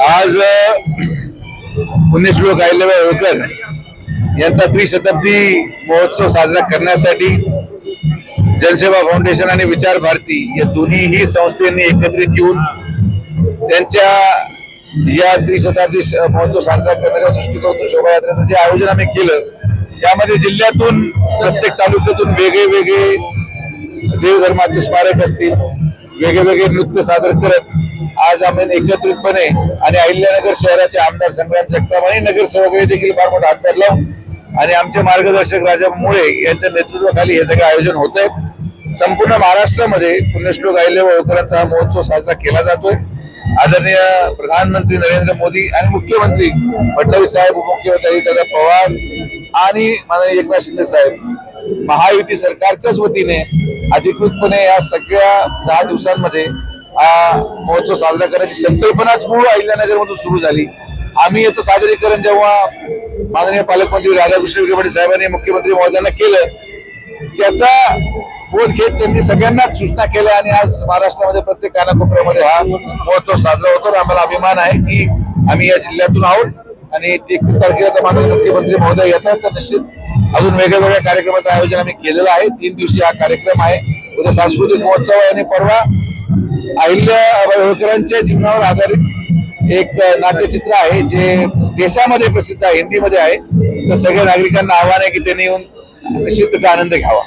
आज पुण्यश्लोक अहिल्याबाई होळकर यांचा त्रिशताब्दी महोत्सव साजरा करण्यासाठी जनसेवा फाउंडेशन आणि विचार भारती या दोन्हीही संस्थेने एकत्रित येऊन त्यांच्या या त्रिशताब्दी महोत्सव साजरा करण्याच्या दृष्टिकोनातून शोभायात्रेचं जे आयोजन आम्ही केलं यामध्ये जिल्ह्यातून प्रत्येक तालुक्यातून वेगळे वेगळे देवधर्माचे स्मारक असतील वेगळे वेगळे नृत्य सादर करत आज आम्ही एकत्रितपणे आणि अहिल्यानगर शहराचे आमदार संग्राम जगताप आणि नगरसेवकही देखील फार मोठा हातभार लावून आणि आमचे मार्गदर्शक राजा मुळे यांच्या नेतृत्वाखाली हे सगळं आयोजन होत आहे. संपूर्ण महाराष्ट्रामध्ये पुण्यश्लोक अहिल्या होळकरांचा हा महोत्सव साजरा केला जातोय. आदरणीय प्रधानमंत्री नरेंद्र मोदी आणि मुख्यमंत्री फडणवीस साहेब उपमुख्यमंत्री दादा पवार आणि माननीय एकनाथ शिंदे साहेब महायुती सरकारच्याच वतीने अधिकृतपणे या सगळ्या दहा दिवसांमध्ये हा महोत्सव साजरा करण्याची संकल्पनाच मूळ अहिल्यानगर मधून सुरू झाली. आम्ही याचं सादरीकरण जेव्हा माननीय पालकमंत्री राधाकृष्ण विखे पाटील साहेबांनी मुख्यमंत्री महोदयांना केलं त्याचा बोध घेत त्यांनी सगळ्यांनाच सूचना केल्या आणि आज महाराष्ट्रामध्ये प्रत्येक कानाकोपऱ्यामध्ये हा महोत्सव साजरा होतो. आम्हाला अभिमान आहे की आम्ही या जिल्ह्यातून आहोत आणि एकतीस तारखेला तर माननीय मुख्यमंत्री महोदय येतात. तर निश्चित अजून वेगळ्या वेगळ्या कार्यक्रमाचं आयोजन आम्ही केलेलं आहे. तीन दिवशी हा कार्यक्रम आहे. उद्या सांस्कृतिक महोत्सव आहे आणि परवा अहिल्या होळकरांच्या जीवनावर आधारित एक नाट्यचित्र आहे जे देशामध्ये प्रसिद्ध आहे हिंदीमध्ये आहे. तर सगळ्या नागरिकांना आव्हान आहे की त्यांनी येऊन निश्चितच आनंद घ्यावा.